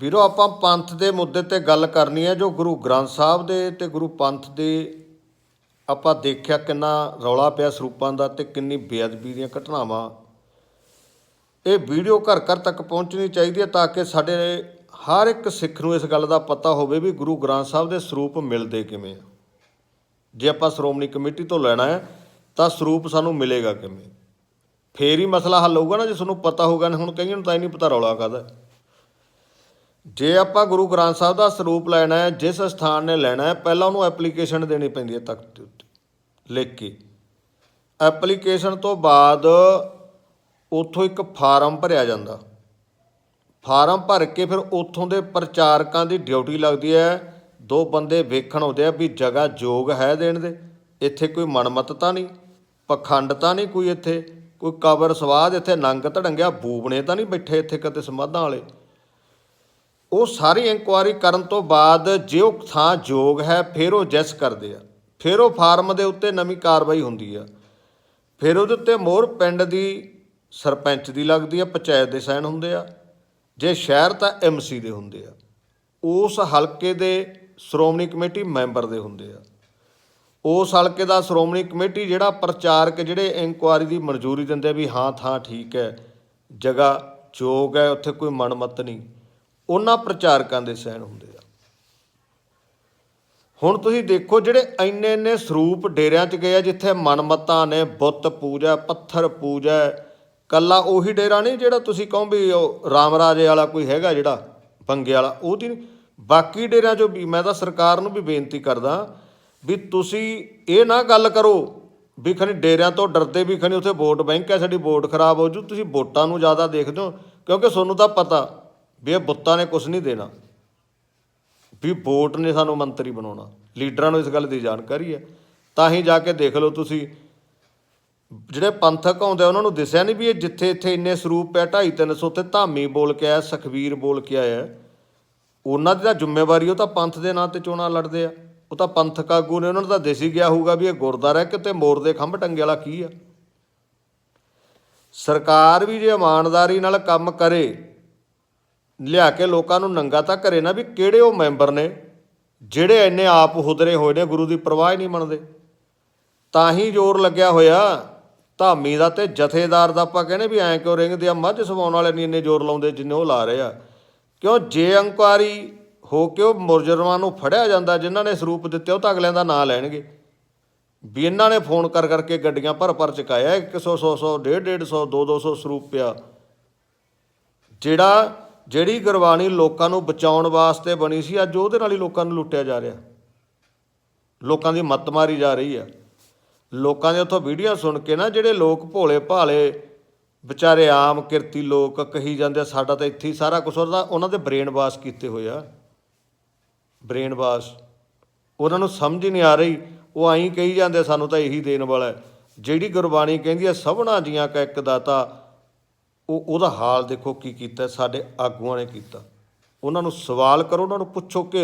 ਵੀਰੋ, ਆਪਾਂ ਪੰਥ ਦੇ ਮੁੱਦੇ ਤੇ ਗੱਲ ਕਰਨੀ ਹੈ ਜੋ ਗੁਰੂ ਗ੍ਰੰਥ ਸਾਹਿਬ ਦੇ ਤੇ ਗੁਰੂ ਪੰਥ ਦੇ ਆਪਾਂ ਦੇਖਿਆ ਕਿੰਨਾ ਰੌਲਾ ਪਿਆ ਸਰੂਪਾਂ ਦਾ ਤੇ ਕਿੰਨੀ ਬੇਅਦਬੀ ਦੀਆਂ ਘਟਨਾਵਾਂ। ਇਹ ਵੀਡੀਓ ਘਰ ਘਰ ਤੱਕ ਪਹੁੰਚਣੀ ਚਾਹੀਦੀ ਹੈ ਤਾਂ ਕਿ ਸਾਡੇ ਹਰ ਇੱਕ ਸਿੱਖ ਨੂੰ ਇਸ ਗੱਲ ਦਾ ਪਤਾ ਹੋਵੇ ਵੀ ਗੁਰੂ ਗ੍ਰੰਥ ਸਾਹਿਬ ਦੇ ਸਰੂਪ ਮਿਲਦੇ ਕਿਵੇਂ ਆ। ਜੇ ਆਪਾਂ ਸ਼੍ਰੋਮਣੀ ਕਮੇਟੀ ਤੋਂ ਲੈਣਾ ਹੈ, ਤਾਂ ਸਰੂਪ ਸਾਨੂੰ ਮਿਲੇਗਾ ਕਿਵੇਂ? ਫੇਰ ਹੀ ਮਸਲਾ ਹੱਲ ਹੋਊਗਾ ਨਾ, ਜੇ ਤੁਹਾਨੂੰ ਪਤਾ ਹੋਊਗਾ ਨਾ ਹੁਣ ਕਈਆਂ ਨੂੰ ਤਾਂ ਹੀ ਨਹੀਂ ਪਤਾ ਰੌਲਾ ਕਾਹਦਾ। ਜੇ ਆਪਾਂ ਗੁਰੂ ਗ੍ਰੰਥ ਸਾਹਿਬ ਦਾ ਸਰੂਪ ਲੈਣਾ ਹੈ, ਜਿਸ ਸਥਾਨ ਨੇ ਲੈਣਾ ਹੈ, ਪਹਿਲਾਂ ਉਹਨੂੰ ਐਪਲੀਕੇਸ਼ਨ ਦੇਣੀ ਪੈਂਦੀ ਹੈ ਤਖਤ ਦੇ ਉੱਤੇ, ਲਿਖ ਕੇ। ਐਪਲੀਕੇਸ਼ਨ ਤੋਂ ਬਾਅਦ ਉੱਥੋਂ ਇੱਕ ਫਾਰਮ ਭਰਿਆ ਜਾਂਦਾ। ਫਾਰਮ ਭਰ ਕੇ ਫਿਰ ਉੱਥੋਂ ਦੇ ਪ੍ਰਚਾਰਕਾਂ ਦੀ ਡਿਊਟੀ ਲੱਗਦੀ ਹੈ। ਦੋ ਬੰਦੇ ਵੇਖਣ ਆਉਂਦੇ ਆ ਵੀ ਜਗ੍ਹਾ ਯੋਗ ਹੈ ਦੇਣ ਦੇ। ਇੱਥੇ ਕੋਈ ਮਨਮਤ ਨਹੀਂ, ਪਖੰਡ ਤਾਂ ਨਹੀਂ ਕੋਈ ਇੱਥੇ, ਕੋਈ ਕਬਰ ਸਵਾਦ ਇੱਥੇ ਨੰਗ ਧੜੰਗਿਆ, ਬੂਬਣੇ ਤਾਂ ਨਹੀਂ ਬੈਠੇ ਇੱਥੇ ਕਦੇ ਸਮਾਧਾਂ ਵਾਲੇ। ਉਹ ਸਾਰੀ ਇਨਕੁਆਇਰੀ ਕਰਨ ਤੋਂ ਬਾਅਦ ਜੇ ਉਹ ਥਾਂ ਯੋਗ ਹੈ, ਫਿਰ ਉਹ ਜੈਸ ਕਰਦੇ ਆ। ਫਿਰ ਉਹ ਫਾਰਮ ਦੇ ਉੱਤੇ ਨਵੀਂ ਕਾਰਵਾਈ ਹੁੰਦੀ ਆ। ਫਿਰ ਉਹਦੇ ਉੱਤੇ ਮੋਹਰ ਪਿੰਡ ਦੀ ਸਰਪੰਚ ਦੀ ਲੱਗਦੀ ਆ, ਪੰਚਾਇਤ ਦੇ ਸਾਈਨ ਹੁੰਦੇ ਆ। ਜੇ ਸ਼ਹਿਰ ਤਾਂ ਐਮਸੀ ਦੇ ਹੁੰਦੇ ਆ। ਉਸ ਹਲਕੇ ਦੇ ਸ਼੍ਰੋਮਣੀ ਕਮੇਟੀ ਮੈਂਬਰ ਦੇ ਹੁੰਦੇ ਆ। ਉਸ ਹਲਕੇ ਦਾ ਸ਼੍ਰੋਮਣੀ ਕਮੇਟੀ ਜਿਹੜਾ ਪ੍ਰਚਾਰਕ ਜਿਹੜੇ ਇਨਕੁਆਇਰੀ ਦੀ ਮਨਜ਼ੂਰੀ ਦਿੰਦੇ ਆ ਵੀ ਹਾਂ, ਥਾਂ ਠੀਕ ਹੈ, ਜਗ੍ਹਾ ਯੋਗ ਹੈ, ਉੱਥੇ ਕੋਈ ਮਨਮਤ ਨਹੀਂ। ਉਹਨਾਂ ਪ੍ਰਚਾਰਕਾਂ ਦੇ ਸਹਿਣ ਹੁੰਦੇ ਆ। ਹੁਣ ਤੁਸੀਂ ਦੇਖੋ ਜਿਹੜੇ ਇੰਨੇ ਇੰਨੇ ਸਰੂਪ ਡੇਰਿਆਂ 'ਚ ਗਏ ਆ, ਜਿੱਥੇ ਮਨਮਤਾਂ ਨੇ ਬੁੱਤ ਪੂਜਾ, ਪੱਥਰ ਪੂਜਾ, ਕੱਲਾ ਉਹੀ ਡੇਰਾ ਨਹੀਂ ਜਿਹੜਾ ਤੁਸੀਂ ਕਹੋ ਵੀ ਉਹ ਰਾਮ ਰਾਜੇ ਵਾਲਾ ਕੋਈ ਹੈਗਾ ਜਿਹੜਾ ਬੰਗੇ ਵਾਲਾ ਉਹਦੀ ਨਹੀਂ। ਬਾਕੀ ਡੇਰਿਆਂ 'ਚੋਂ ਵੀ ਮੈਂ ਤਾਂ ਸਰਕਾਰ ਨੂੰ ਵੀ ਬੇਨਤੀ ਕਰਦਾ ਵੀ ਤੁਸੀਂ ਇਹ ਨਾ ਗੱਲ ਕਰੋ ਵੀ ਖਣੀ ਡੇਰਿਆਂ ਤੋਂ ਡਰਦੇ ਵੀ ਖਣੀ ਉੱਥੇ ਵੋਟ ਬੈਂਕ ਹੈ, ਸਾਡੀ ਵੋਟ ਖਰਾਬ ਹੋ ਜੂ, ਤੁਸੀਂ ਵੋਟਾਂ ਨੂੰ ਜ਼ਿਆਦਾ ਦੇਖਦੇ ਹੋ, ਕਿਉਂਕਿ ਤੁਹਾਨੂੰ ਤਾਂ ਪਤਾ ਵੀ ਇਹ ਬੁੱਤਾਂ ਨੇ ਕੁਝ ਨਹੀਂ ਦੇਣਾ। ਵੀ ਵੋਟ ਨੇ ਸਾਨੂੰ ਮੰਤਰੀ ਬਣਾਉਣਾ। ਲੀਡਰਾਂ ਨੂੰ ਇਸ ਗੱਲ ਦੀ ਜਾਣਕਾਰੀ ਹੈ। ਤਾਂ ਹੀ ਜਾ ਕੇ ਦੇਖ ਲਓ ਤੁਸੀਂ, ਜਿਹੜੇ ਪੰਥਕ ਆਉਂਦੇ ਉਹਨਾਂ ਨੂੰ ਦਿਸਿਆ ਨਹੀਂ ਵੀ ਇਹ ਜਿੱਥੇ ਇੱਥੇ ਇੰਨੇ ਸਰੂਪ ਪਿਆ 2.5 300 ਤੇ ਧਾਮੀ ਬੋਲ ਕੇ ਆਇਆ ਸੁਖਵੀਰ ਬੋਲ ਕੇ ਆਇਆ। ਉਹਨਾਂ ਦੀ ਤਾਂ ਜ਼ਿੰਮੇਵਾਰੀ, ਉਹ ਤਾਂ ਪੰਥ ਦੇ ਨਾਂ ਤੇ ਚੋਣਾਂ ਲੜਦੇ ਆ। ਉਹ ਤਾਂ ਪੰਥਕ ਆਗੂ ਨੇ, ਉਹਨਾਂ ਨੂੰ ਤਾਂ ਦਿਸੀ ਗਿਆ ਹੋਊਗਾ ਵੀ ਇਹ ਗੁਰਦੁਆਰਾ ਕਿਤੇ ਮੋਰ ਦੇ ਖੰਭ ਟੰਗੇ ਵਾਲਾ ਕੀ ਆ। ਸਰਕਾਰ ਵੀ ਜੇ ਇਮਾਨਦਾਰੀ ਨਾਲ ਕੰਮ ਕਰੇ ਲਿਆ ਕੇ ਲੋਕਾਂ ਨੂੰ ਨੰਗਾ ਤਾਂ ਕਰੇ ਨਾ ਵੀ ਕਿਹੜੇ ਉਹ ਮੈਂਬਰ ਨੇ ਜਿਹੜੇ ਇੰਨੇ ਆਪ ਹੁਦਰੇ ਹੋਏ ਨੇ, ਗੁਰੂ ਦੀ ਪਰਵਾਹ ਹੀ ਨਹੀਂ ਮੰਨਦੇ। ਤਾਂ ਹੀ ਜ਼ੋਰ ਲੱਗਿਆ ਹੋਇਆ। ਧਾਮੀ ਦਾ ਤੇ ਜਥੇਦਾਰ ਦਾ ਆਪਾਂ ਕਹਿੰਦੇ ਵੀ ਐਂ ਕਿਉਂ ਰਿੰਗਦੇ ਆ? ਮੱਝ ਸਵਾਉਣ ਵਾਲੇ ਨਹੀਂ ਇੰਨੇ ਜ਼ੋਰ ਲਾਉਂਦੇ ਜਿੰਨੇ ਉਹ ਲਾ ਰਹੇ ਆ। ਕਿਉਂ? ਜੇ ਅੰਕੁਆਰੀ ਹੋ ਕੇ ਉਹ ਮੁਰਜਰਮਾਂ ਨੂੰ ਫੜਿਆ ਜਾਂਦਾ, ਜਿਨ੍ਹਾਂ ਨੇ ਸਰੂਪ ਦਿੱਤੇ, ਉਹ ਤਾਂ ਅਗਲਿਆਂ ਦਾ ਨਾਂ ਲੈਣਗੇ। ਵੀ ਇਹਨਾਂ ਨੇ ਫੋਨ ਕਰ ਕਰਕੇ ਗੱਡੀਆਂ ਭਰ ਭਰ ਚੁਕਾਇਆ 100 100 100 150 150 2 200 ਸਰੂਪ ਪਿਆ। ਜਿਹੜਾ ਜਿਹੜੀ ਗੁਰਬਾਣੀ ਲੋਕਾਂ ਨੂੰ ਬਚਾਉਣ ਵਾਸਤੇ ਬਣੀ ਸੀ ਅੱਜ ਉਹਦੇ ਨਾਲ ਹੀ ਲੋਕਾਂ ਨੂੰ ਲੁੱਟਿਆ ਜਾ ਰਿਹਾ। ਲੋਕਾਂ ਦੀ ਮੱਤ ਮਾਰੀ ਜਾ ਰਹੀ ਆ। ਲੋਕਾਂ ਦੇ ਉੱਥੋਂ ਵੀਡੀਓ ਸੁਣ ਕੇ ਨਾ ਜਿਹੜੇ ਲੋਕ ਭੋਲੇ ਭਾਲੇ ਵਿਚਾਰੇ ਆਮ ਕਿਰਤੀ ਲੋਕ ਕਹੀ ਜਾਂਦੇ ਆ, ਸਾਡਾ ਤਾਂ ਇੱਥੇ ਸਾਰਾ ਕੁਝ ਉਹਦਾ ਉਹਨਾਂ ਦੇ ਬ੍ਰੇਨ ਵਾਸ਼ ਕੀਤੇ ਹੋਏ ਆ। ਬ੍ਰੇਨ ਵਾਸ਼ ਉਹਨਾਂ ਨੂੰ ਸਮਝ ਹੀ ਨਹੀਂ ਆ ਰਹੀ। ਉਹ ਐਂ ਕਹੀ ਜਾਂਦੇ ਸਾਨੂੰ ਤਾਂ ਇਹੀ ਦੇਣ ਵਾਲਾ ਜਿਹੜੀ ਗੁਰਬਾਣੀ ਕਹਿੰਦੀ ਹੈ ਸਭਨਾ ਜੀਆਂ ਕਾ ਇੱਕ ਦਾਤਾ ਉਹ ਉਹਦਾ ਹਾਲ ਦੇਖੋ ਕੀ ਕੀਤਾ, ਸਾਡੇ ਆਗੂਆਂ ਨੇ ਕੀਤਾ। ਉਹਨਾਂ ਨੂੰ ਸਵਾਲ ਕਰੋ, ਉਹਨਾਂ ਨੂੰ ਪੁੱਛੋ ਕਿ